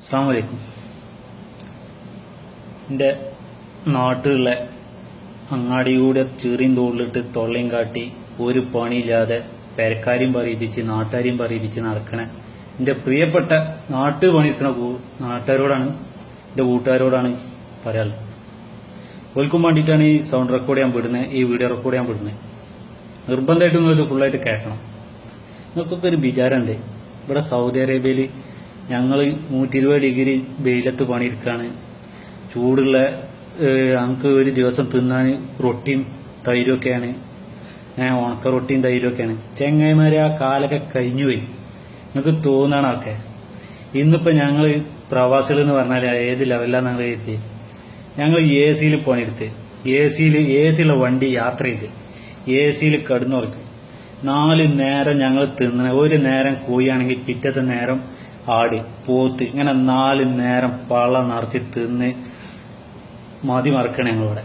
അസ്സാം വലൈക്കും എന്റെ നാട്ടിലുള്ള അങ്ങാടിയൂടെ ചീറിയും തോളിലിട്ട് തൊള്ളയും കാട്ടി ഒരു പണിയില്ലാതെ പെരക്കാരെയും പറയിപ്പിച്ച് നാട്ടുകാരെയും പറയിപ്പിച്ച് നടക്കണ. എന്റെ പ്രിയപ്പെട്ട നാട്ടു പണിയെടുക്കണ നാട്ടുകാരോടാണ് എന്റെ കൂട്ടുകാരോടാണ് പറയാനുള്ളത്. ഓൽക്കും വേണ്ടിയിട്ടാണ് ഈ സൗണ്ട് റെക്കോർഡ് ചെയ്യാൻ വിടുന്നത് ഈ വീഡിയോ റെക്കോർഡ് ചെയ്യാൻ വിടുന്നത്. നിർബന്ധമായിട്ടും നിങ്ങളിത് ഫുള്ളായിട്ട് കേൾക്കണം. നിങ്ങൾക്കൊക്കെ ഒരു വിചാരമുണ്ട്. ഇവിടെ സൗദി അറേബ്യയിൽ ഞങ്ങൾ നൂറ്റി ഇരുപത് ഡിഗ്രി വെയിലത്ത് പണിയെടുക്കുകയാണ് ചൂടുള്ള ഞങ്ങൾക്ക് ഒരു ദിവസം തിന്നാൻ റൊട്ടിയും തൈരൊക്കെയാണ് ഉണക്ക റൊട്ടിയും തൈരൊക്കെയാണ് ചെങ്ങായിമാരെ ആ കാലൊക്കെ കഴിഞ്ഞു പോയി. നിങ്ങൾക്ക് തോന്നണം ഒക്കെ ഇന്നിപ്പോൾ ഞങ്ങൾ പ്രവാസികൾ എന്ന് പറഞ്ഞാൽ ഏത് ലെവലാണ് ഞങ്ങൾ എത്തി? ഞങ്ങൾ എ സിയിൽ പണിയെടുത്ത്. എ സിയിൽ എ സിയിലെ വണ്ടി യാത്ര ചെയ്ത്. എ സിയിൽ കിടന്നുറക്കും നാല് നേരം ഞങ്ങൾ തിന്നണ ഒരു നേരം കോഴിയാണെങ്കിൽ പിറ്റത്തെ നേരം ആട് പോത്ത് ഇങ്ങനെ നാല് നേരം പള്ള നിറച്ച് തിന്ന് മതി മറക്കണം ഞങ്ങളിവിടെ.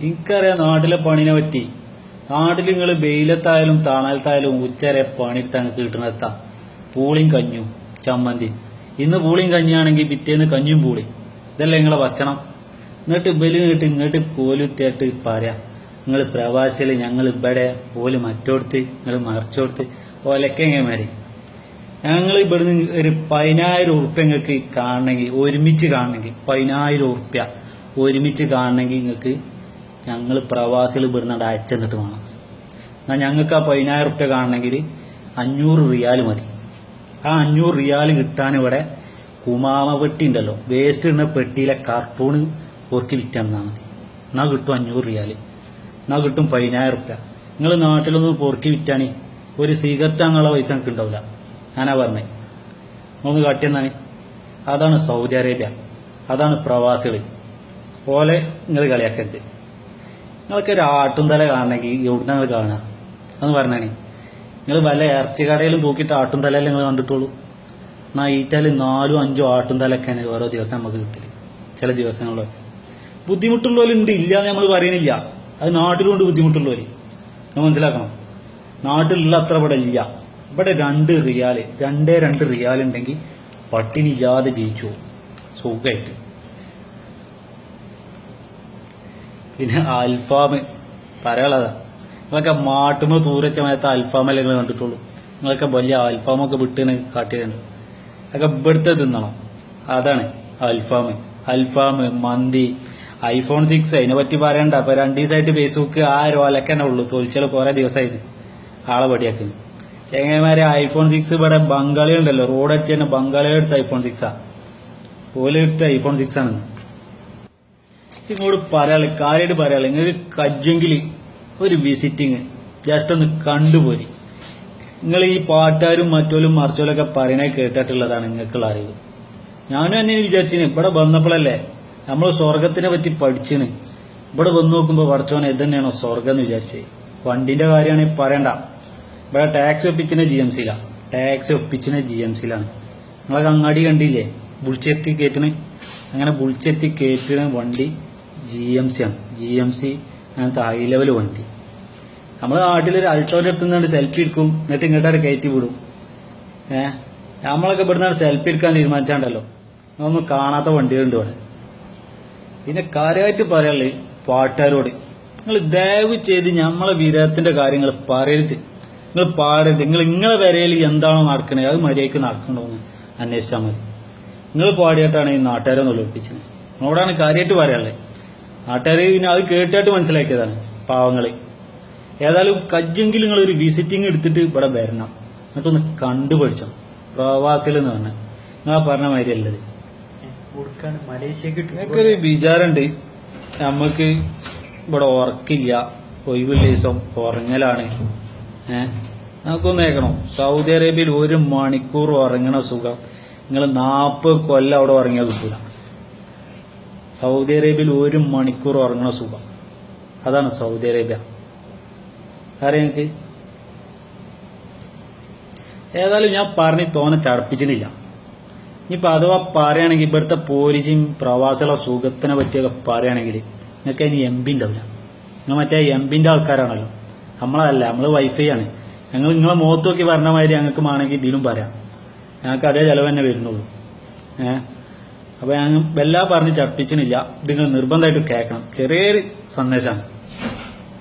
എനിക്കറിയാം നാട്ടിലെ പണിനെ പറ്റി. നാട്ടിൽ നിങ്ങൾ വെയിലത്തായാലും താണാലത്തായാലും ഉച്ചരെ പണിയെടുത്ത് അങ്ങ് കിട്ടണെത്താ പൂളിയും കഞ്ഞു ചമ്മന്തി. ഇന്ന് പൂളിയും കഞ്ഞിയാണെങ്കിൽ പിറ്റേന്ന് കഞ്ഞും പൂളി. ഇതല്ലേ നിങ്ങളെ ഭക്ഷണം? എന്നിട്ട് ബലി നീട്ട് ഇങ്ങോട്ട് കോലുത്തിയായിട്ട് പറയാം. നിങ്ങൾ പ്രവാസികൾ ഞങ്ങൾ ഇവിടെ പോലും മറ്റോടത്ത് നിങ്ങൾ മറിച്ചോടത്ത് ഒലക്കെങ്ങമാരി ഞങ്ങൾ ഇവിടുന്ന് ഒരു പതിനായിരം ഉറുപ്പ്യ നിങ്ങൾക്ക് കാണണമെങ്കിൽ ഒരുമിച്ച് കാണണമെങ്കിൽ പതിനായിരം ഉറുപ്പ്യ ഒരുമിച്ച് കാണണമെങ്കിൽ നിങ്ങൾക്ക് ഞങ്ങൾ പ്രവാസികൾ ഇവിടുന്ന് അവിടെ അയച്ചെന്നിട്ട് വേണം. എന്നാൽ ഞങ്ങൾക്ക് ആ പതിനായിരം ഉറുപ്പ്യ കാണണമെങ്കിൽ അഞ്ഞൂറ് റിയാൽ മതി. ആ അഞ്ഞൂറ് റിയാൽ കിട്ടാൻ ഇവിടെ കുമാമ പെട്ടി ഉണ്ടല്ലോ. വേസ്റ്റ് ഇടുന്ന പെട്ടിയിലെ കാർട്ടൂൺ വിറ്റാൻ തന്നാൽ മതി. എന്നാൽ കിട്ടും അഞ്ഞൂറ് റിയാൽ. എന്നാൽ കിട്ടും പതിനായിരം ഉറുപ്പ്യ. നിങ്ങൾ നാട്ടിലൊന്ന് പൊറുക്കി വിറ്റാണി ഒരു സിഗരറ്റ് അങ്ങനെയുള്ള പൈസ നിങ്ങൾക്ക് ഉണ്ടാവില്ല ഞാനാ പറഞ്ഞേ. ഒന്ന് കാട്ടിയെന്നാണ് അതാണ് സൗദി അറേബ്യ. അതാണ് പ്രവാസികൾ പോലെ നിങ്ങൾ കളിയാക്കരുത്. നിങ്ങൾക്ക് ഒരു ആട്ടും തല കാണണമെങ്കിൽ എവിടുന്ന നിങ്ങൾ കാണുക എന്ന് പറഞ്ഞാണ്. നിങ്ങൾ വല്ല ഇറച്ചി കടയിലും തൂക്കിയിട്ട് ആട്ടും തലയല്ലേ നിങ്ങൾ കണ്ടിട്ടുള്ളൂ? എന്നാൽ ഈറ്റാൽ നാലും അഞ്ചോ ആട്ടും തലക്കാണ് ഓരോ ദിവസം നമുക്ക് കിട്ടൽ. ചില ദിവസങ്ങളിലൊക്കെ. ബുദ്ധിമുട്ടുള്ളവരുണ്ട് ഇല്ല എന്ന് നമ്മൾ പറയണില്ല. അത് നാട്ടിലുണ്ട് ബുദ്ധിമുട്ടുള്ളവർ നമ്മൾ മനസ്സിലാക്കണം. നാട്ടിലുള്ള അത്ര ഇവിടെ ഇല്ല. ഇവിടെ രണ്ട് റിയാൽ രണ്ടേ രണ്ട് റിയാൽ ഉണ്ടെങ്കിൽ പട്ടിണി ഇല്ലാതെ ജയിച്ചു. സുഖമായിട്ട് പിന്നെ അൽഫാം പറയാനുള്ളതാ. നിങ്ങളൊക്കെ മാട്ടുമ്പോൾ തൂരച്ച മേത്ത അൽഫാമല്ലേ നിങ്ങൾ കണ്ടിട്ടുള്ളൂ. നിങ്ങളൊക്കെ വലിയ അൽഫാമൊക്കെ വിട്ടിന് കാട്ടിയിട്ടുണ്ട്. അതൊക്കെ ഇവിടുത്തെ തിന്നണം. അതാണ് അൽഫാം അൽഫാം മന്തി ഐഫോൺ സിക്സ്. അതിനെ പറ്റി പറയണ്ട. അപ്പൊ രണ്ടു ദിവസമായിട്ട് ഫേസ്ബുക്ക് ആ അലക്കന്നെ ഉള്ളൂ. തൊലിച്ചാൽ കുറെ ദിവസമായത് ആളെ പടിയാക്കുന്നു ചെങ്ങന്മാരെ ഐഫോൺ സിക്സ് ഇവിടെ ബംഗാളി ഉണ്ടല്ലോ റോഡ് അടിച്ച് തന്നെ ബംഗാളികൾ എടുത്ത ഐഫോൺ സിക്സാ ഓല എടുത്ത ഐഫോൺ സിക്സ് ആണ്. ഇങ്ങോട്ട് പറയാളെ കാര്യമായിട്ട് പറയാളെ നിങ്ങൾക്ക് കജ്ജെങ്കിൽ ഒരു വിസിറ്റിങ് ജസ്റ്റ് ഒന്ന് കണ്ടുപോരി. നിങ്ങൾ ഈ പാട്ടുകാരും മറ്റോലും മറിച്ചോലൊക്കെ പറയണേ കേട്ടിട്ടുള്ളതാണ് നിങ്ങൾക്കുള്ള അറിവ്. ഞാനും എന്നെ വിചാരിച്ചിന് ഇവിടെ വന്നപ്പോഴല്ലേ നമ്മൾ സ്വർഗത്തിനെ പറ്റി പഠിച്ചിന്. ഇവിടെ വന്ന് നോക്കുമ്പോൾ പഠിച്ചോനെ ഇത് തന്നെയാണോ സ്വർഗം എന്ന് വിചാരിച്ചേ. വണ്ടിന്റെ കാര്യമാണെങ്കിൽ പറയണ്ട. ഇവിടെ ടാക്സ് ഒപ്പിച്ചിനെ ജി എം സിയിലാണ് ടാക്സ് ഒപ്പിച്ചിനെ ജി എം സിയിലാണ് നിങ്ങളൊക്കെ അങ്ങാടി കണ്ടില്ലേ? ബുൾച്ചെത്തി കയറ്റണ് അങ്ങനെ ബുൾച്ചെത്തി കയറ്റണ വണ്ടി ജി എം സി ആണ്. ജി എം സി അങ്ങനത്തെ ഹൈ ലെവൽ വണ്ടി. നമ്മൾ നാട്ടിലൊരു അൾട്ടോന്റെ അടുത്ത് നിന്നാണ് സെൽഫി എടുക്കും. എന്നിട്ട് ഇങ്ങോട്ടാണ് കയറ്റി വിടും. ഏഹ് നമ്മളൊക്കെ ഇവിടുന്ന് സെൽഫി എടുക്കാൻ തീരുമാനിച്ചാണ്ടല്ലോ. ഒന്നും കാണാത്ത വണ്ടികളുണ്ട് ഇവിടെ. പിന്നെ കാര്യമായിട്ട് പറയാനുള്ളത് പാട്ടുകാരോട്. നിങ്ങൾ ദയവ് ചെയ്ത് നമ്മളെ വിരഹത്തിന്റെ കാര്യങ്ങൾ പറയരുത്. നിങ്ങൾ പാടരുത് നിങ്ങൾ നിങ്ങളെ വരയിൽ എന്താണോ നടക്കണേ അത് മര്യാദയ്ക്ക് നടക്കണമെന്ന് അന്വേഷിച്ചാൽ മതി. നിങ്ങൾ പാടിയിട്ടാണ് ഈ നാട്ടുകാരെ നൊളിപ്പിച്ചത് നമ്മളോടാണ് കാര്യമായിട്ട് പറയാനുള്ളത് നാട്ടുകാർ പിന്നെ അത് കേട്ടായിട്ട് മനസ്സിലാക്കിയതാണ് പാവങ്ങളെ. ഏതായാലും കജ്ജെങ്കിലും നിങ്ങൾ ഒരു വിസിറ്റിംഗ് എടുത്തിട്ട് ഇവിടെ വരണം. എന്നിട്ടൊന്ന് കണ്ടു പഠിച്ചണം പ്രവാസികൾ എന്ന് പറഞ്ഞാൽ നിങ്ങൾ പറഞ്ഞ മാതിരി അല്ലത് ഒരു വിചാരമുണ്ട് നമുക്ക് ഇവിടെ ഉറക്കില്ല. ഒഴിവുള്ള ദിവസം. ഉറങ്ങലാണ്. ഏഹ് നമുക്കൊന്ന് കേൾക്കണം. സൗദി അറേബ്യയിൽ ഒരു മണിക്കൂർ ഉറങ്ങണ സുഖം. നിങ്ങൾ നാൽപ്പത് കൊല്ലം അവിടെ ഉറങ്ങിയാൽ കിട്ടൂല. സൗദി അറേബ്യയിൽ ഒരു മണിക്കൂർ ഉറങ്ങണ സുഖം. അതാണ് സൗദി അറേബ്യ. അറിയാം എനിക്ക് ഏതായാലും ഞാൻ പറഞ്ഞ് തോന്നെ ചടപ്പിച്ചിട്ടില്ല. ഇനിയിപ്പോൾ അഥവാ പറയുകയാണെങ്കിൽ ഇവിടുത്തെ പോലീസും പ്രവാസികളെ സുഖത്തിനെ പറ്റിയൊക്കെ പറയുകയാണെങ്കിൽ നിങ്ങൾക്ക് അതിന് എം പി ഉണ്ടാവില്ല. നിങ്ങൾ മറ്റേ എം പിന്റെ ആൾക്കാരാണല്ലോ. നമ്മളതല്ല നമ്മൾ വൈഫൈ ആണ്. ഞങ്ങൾ നിങ്ങളെ മുഖത്ത് നോക്കി പറഞ്ഞ മാതിരി ഞങ്ങൾക്ക് വേണമെങ്കിൽ ഇതിലും പറയാം. ഞങ്ങൾക്ക് അതേ ചിലവ് തന്നെ വരുന്നുള്ളൂ. ഏ? അപ്പൊ ഞാൻ വല്ലാ പറഞ്ഞ് ചപ്പിച്ചിട്ടില്ല. നിങ്ങൾ നിർബന്ധമായിട്ട് കേൾക്കണം. ചെറിയൊരു സന്ദേശമാണ്.